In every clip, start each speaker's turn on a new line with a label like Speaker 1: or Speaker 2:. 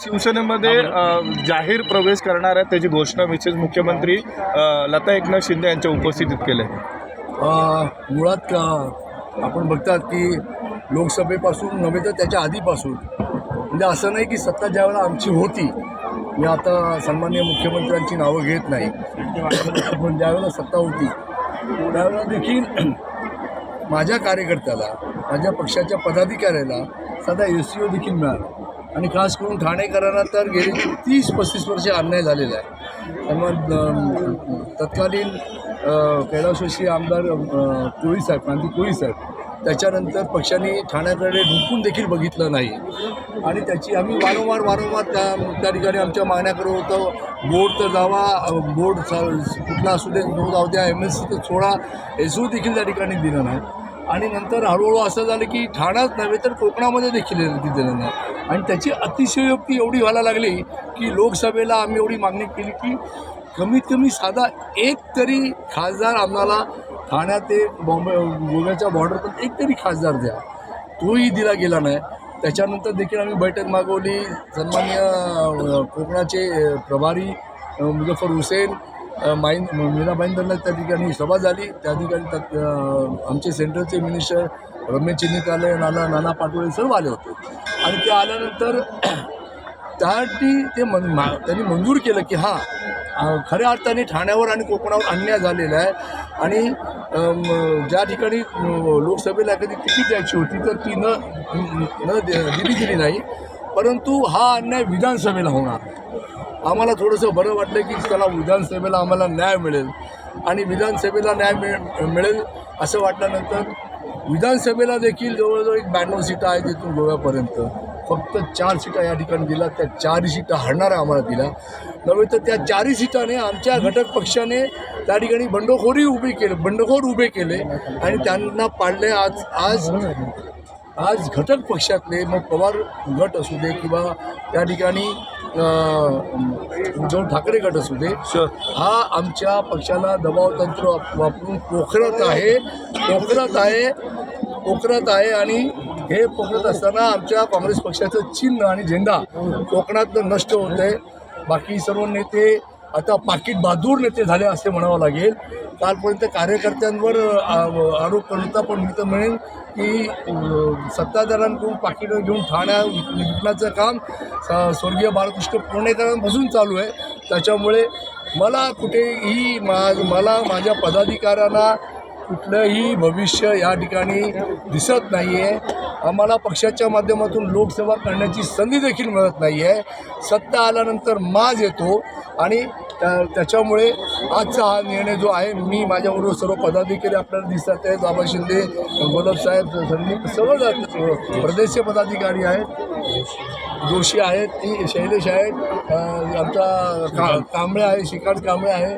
Speaker 1: शिवसेनेमध्ये जाहीर प्रवेश करणार आहेत त्याची घोषणा मिसेस मुख्यमंत्री लता एकनाथ शिंदे यांच्या उपस्थितीत केली
Speaker 2: मुळात आपण बघतात की लोकसभेपासून नव्हे तर त्याच्या आधीपासून म्हणजे असं नाही की सत्ता ज्यावेळेला आमची होती मी आता सन्माननीय मुख्यमंत्र्यांची नावं घेत नाही पण ज्यावेळेला सत्ता होती त्यावेळेला देखील माझ्या कार्यकर्त्याला माझ्या पक्षाच्या पदाधिकाऱ्याला साधा एस सी ओ देखील मिळाला. आणि खास करून ठाणेकरांना तर गेली तीस पस्तीस वर्षे अन्याय झालेला आहे. त्यामुळे तत्कालीन अं, आमदार कोळीसाहेब साहेब क्रांती कोळी साहेब त्याच्यानंतर पक्षाने ठाण्याकडे ढुकून देखील बघितलं नाही. आणि त्याची आम्ही वारंवार वारंवार त्या त्या ठिकाणी आमच्या मागण्या करत होतो. बोर्ड तर जावा बोर्ड कुठला असू दे तो जाऊ द्या एम एस सी तर सोळा एस ओ देखील त्या ठिकाणी दिलं नाही. आणि नंतर हळूहळू असं झालं की ठाण्यात नव्हे तर कोकणामध्ये देखील दिलेलं दिलं नाही. आणि त्याची अतिशयोक्ती एवढी व्हायला लागली की लोकसभेला आम्ही एवढी मागणी केली की कमीत कमी साधा एक तरी खासदार आम्हाला ठाण्यात ते बॉम्बे गोव्याच्या बॉर्डरपर्यंत एक तरी खासदार द्या. तोही दिला गेला नाही. त्याच्यानंतर देखील आम्ही बैठक मागवली. सन्मान्य कोकणाचे प्रभारी मुझफ्फर हुसेन माईन मीरा भाईंदरला त्या ठिकाणी सभा झाली. त्या ठिकाणी आमचे सेंट्रलचे मिनिस्टर रमेश चिन्निकालय नाना नाना पाटोळे सर्व आले होते. आणि ते आल्यानंतर त्यासाठी ते मन मा त्यांनी मंजूर केलं की हां खऱ्या अर्थाने ठाण्यावर आणि कोकणावर अन्याय झालेला आहे. आणि ज्या ठिकाणी लोकसभेला एखादी तिकीट द्यायची होती तर ती न न दे- दिली गेली नाही. परंतु हा अन्याय विधानसभेला होणार. आम्हाला थोडंसं बरं वाटलं की चला विधानसभेला आम्हाला न्याय मिळेल. आणि विधानसभेला न्याय मिळ मिळेल असं वाटल्यानंतर विधानसभेला देखील जवळजवळ एक ब्याण्णव सीटा आहेत तिथून गोव्यापर्यंत. फक्त चार सीटा या ठिकाणी दिल्या. त्या चारही सीटा हरणाऱ्या आम्हाला दिल्या. नव्हे तर त्या चारही सीटाने आमच्या घटक पक्षाने त्या ठिकाणी बंडखोरी उभी केले बंडखोर उभे केले आणि त्यांना पाडले. आज आज आज घटक पक्षातले मग पवार गट असू दे किंवा त्या ठिकाणी उद्धव ठाकरे गट असू दे हा आमच्या पक्षाला दबाव तंत्र वाप- वापरून पोखरत आहे पोखरत आहे पोखरत आहे आणि हे पोखरत असताना आमच्या काँग्रेस पक्षाचं चिन्ह आणि झेंडा कोकणातनं नष्ट होत आहे बाकी सर्व नेते आता पाकिट बहादूर नेते झाले असे म्हणावं लागेल. कालपर्यंत कार्यकर्त्यांवर आरोप करत पण मी तर म्हणेन की सत्ताधारांकडून सत्ताधाऱ्यांकडून पाकिट घेऊन ठाण्या विकण्याचं काम स- स्वर्गीय बाळकृष्ण पुणेकरांपासून चालू आहे. त्याच्यामुळे मला कुठेही मा मला माझ्या पदाधिकाऱ्यांना कुठलंही भविष्य या ठिकाणी दिसत नाही आहे आम्हाला पक्षाच्या माध्यमातून लोकसेवा करण्याची संधी देखील मिळत नाही आहे सत्ता आल्यानंतर माज येतो आणि त्या त्याच्यामुळे आजचा हा निर्णय जो आहे मी माझ्याबरोबर सर्व पदाधिकारी आपल्याला दिसतात आहेत. बाबा शिंदे गोलपसाहेब संदीप सर्व प्रदेशचे पदाधिकारी आहेत. जोशी आहेत ती शैलेश आहेत. आमचा का कांबळे आहे श्रीकांत कांबळे आहे.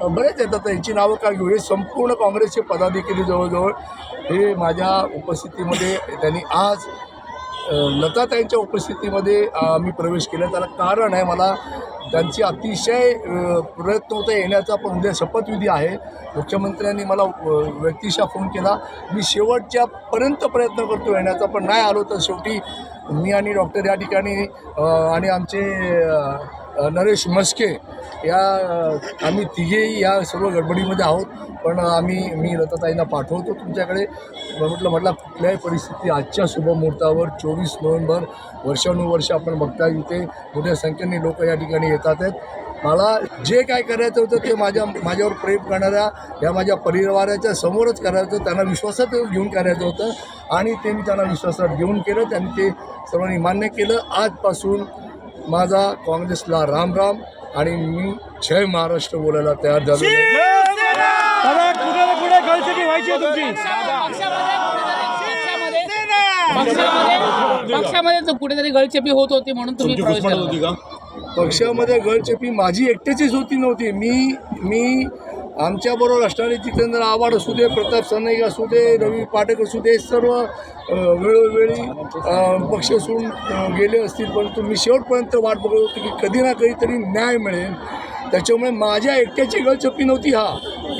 Speaker 2: बरेच येतात. यांची नावं काय घेऊ हे संपूर्ण काँग्रेसचे पदाधिकारी जवळजवळ हे माझ्या उपस्थितीमध्ये त्यांनी आज लताताईंच्या उपस्थितीमध्ये मी प्रवेश केला. त्याला कारण आहे मला त्यांची अतिशय प्रयत्न होता येण्याचा पण उद्या शपथविधी आहे. मुख्यमंत्र्यांनी मला व्यक्तिशा फोन केला. मी शेवटच्यापर्यंत प्रयत्न करतो येण्याचा पण नाही आलो तर शेवटी मी आणि डॉक्टर या ठिकाणी आणि आमचे नरेश मस्के या आम्ही तिघेही या सर्व गडबडीमध्ये आहोत. पण आम्ही मी लताताईंना पाठवतो तुमच्याकडे. म्हटलं म्हटलं कुठल्याही परिस्थिती आजच्या शुभमुहूर्तावर चोवीस नोव्हेंबर वर्षानुवर्ष आपण बघता इथे. मोठ्या संख्येने लोक या ठिकाणी येतात आहेत. मला जे काय करायचं होतं ते माझ्या माझ्यावर प्रेम करणाऱ्या या माझ्या परिवाराच्या समोरच करायचं होतं. त्यांना विश्वासात घेऊन करायचं होतं. आणि ते मी त्यांना विश्वासात घेऊन केलं. त्यांनी ते सर्वांनी मान्य केलं. आजपासून माझा काँग्रेसला राम राम आणि मी जय महाराष्ट्र बोलायला तयार झालो.
Speaker 3: पक्षामध्ये पक्षामध्ये तर कुठेतरी गळचेपी होत होती म्हणून तुम्ही
Speaker 2: पक्षामध्ये गळचेपी माझी एकट्याचीच होती नव्हती. मी मी आमच्याबरोबर असणारे जितेंद्र आव्हाड असू दे प्रताप सरनाईक असू दे रवी पाठक असू दे सर्व वेळोवेळी पक्ष सोडून गेले असतील. परंतु मी शेवटपर्यंत वाट बघत होतो की कधी ना कधीतरी न्याय मिळेल. त्याच्यामुळे माझ्या एकट्याची गळचेपी नव्हती. हा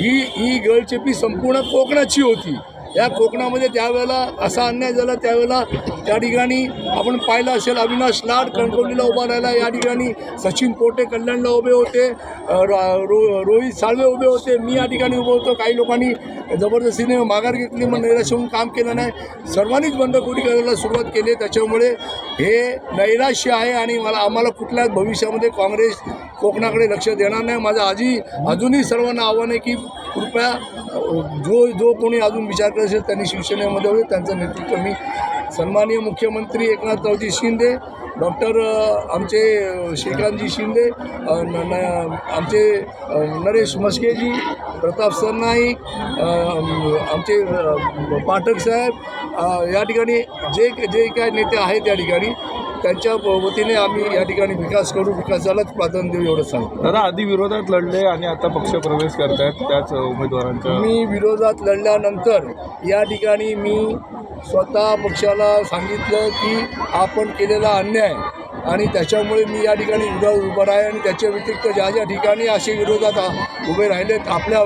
Speaker 2: ही ही गळचेपी संपूर्ण कोकणाची होती. या कोकणामध्ये त्यावेळेला असा अन्याय झाला त्यावेळेला त्या ठिकाणी आपण पाहिलं असेल अविनाश लाड कणकवलीला उभा राहिला. या ठिकाणी सचिन पोटे कल्याणला उभे होते रो- रोहित साळवे उभे होते. मी या ठिकाणी उभं होतो. काही लोकांनी जबरदस्तीने माघार घेतली मग नैराश्य होऊन काम केलं नाही. सर्वांनीच बंडखोरी करायला सुरुवात केली. त्याच्यामुळे हे नैराश्य आहे आणि मला आम्हाला कुठल्याच भविष्यामध्ये काँग्रेस कोकणाकडे लक्ष देणार नाही. माझं आजी अजूनही सर्वांना आव्हान आहे की कृपया जो जो कोणी अजून विचार करत असेल त्यांनी शिवसेनेमध्ये होते त्यांचं नेतृत्व मी सन्माननीय मुख्यमंत्री एकनाथरावजी शिंदे डॉक्टर आमचे श्रीकांतजी शिंदे न- न- आमचे नरेश मस्केजी प्रताप सरनाईक आमचे पाठक साहेब या ठिकाणी जे जे काय नेते आहेत या ठिकाणी त्यांच्या वतीने आम्ही या ठिकाणी विकास करू विकासालाच प्राधान्य देऊ एवढं सांगतो.
Speaker 1: दादा आधी विरोधात लढले आणि आता पक्ष प्रवेश करतायत त्याच उमेदवारांच्या
Speaker 2: मी विरोधात लढल्यानंतर या ठिकाणी मी स्वतः पक्षाला सांगितलं की आपण केलेला अन्याय आणि त्याच्यामुळे मी या ठिकाणी विरोध उभं आहे आणि त्याच्या व्यतिरिक्त ज्या ज्या ठिकाणी असे विरोधात उभे राहिलेत आपल्या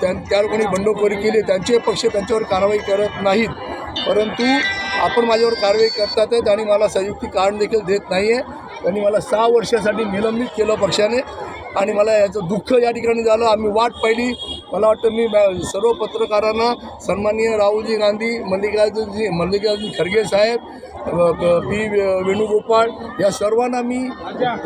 Speaker 2: त्या त्या लोकांनी बंडखोरी केली त्यांचे पक्ष त्यांच्यावर कारवाई करत नाहीत. परंतु आपण माझ्यावर कारवाई करतात आहेत आणि मला संयुक्ती कारण देखील देत नाही आहे त्यांनी मला सहा वर्षासाठी निलंबित केलं पक्षाने. आणि मला याचं दुःख या ठिकाणी झालं. आम्ही वाट पाहिली. मला वाटतं मी सर्व पत्रकारांना सन्माननीय राहुलजी गांधी मल्लिकार्जुनजी मल्लिकार्जुन खरगे साहेब पी वेणुगोपाळ या सर्वांना मी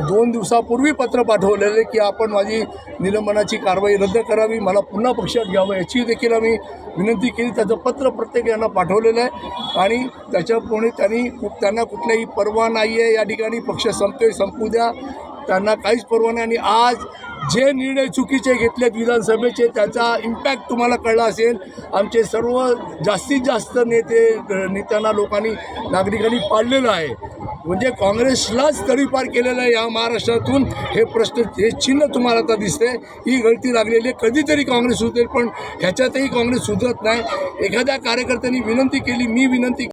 Speaker 2: दोन दिवसापूर्वी पत्र पाठवलेले की आपण माझी निलंबनाची कारवाई रद्द करावी मला पुन्हा पक्षात घ्यावं याची देखील आम्ही विनंती केली. त्याचं पत्र प्रत्येक यांना पाठवलेलं आहे आणि त्याच्यापुढे त्यांनी त्यांना कुठल्याही परवा नाही आहे या ठिकाणी पक्ष संपतोय संपू द्या. त्यांना काहीच परवा नाही. आणि आज जे निर्णय चुकीचे घेतलेत विधानसभेचे त्याचा इम्पॅक्ट तुम्हाला कळला असेल. आमचे सर्व जास्तीत जास्त नेते नेत्यांना लोकांनी नागरिकांनी पाडलेलं आहे. म्हणजे काँग्रेसलाच तडीपार केलेलं आहे या महाराष्ट्रातून हे प्रश्न हे चिन्ह तुम्हाला आता दिसते ही गळती लागलेली आहे. कधीतरी काँग्रेस सुधरेल पण ह्याच्यातही काँग्रेस सुधरत नाही. एखाद्या कार्यकर्त्यांनी विनंती केली मी विनंती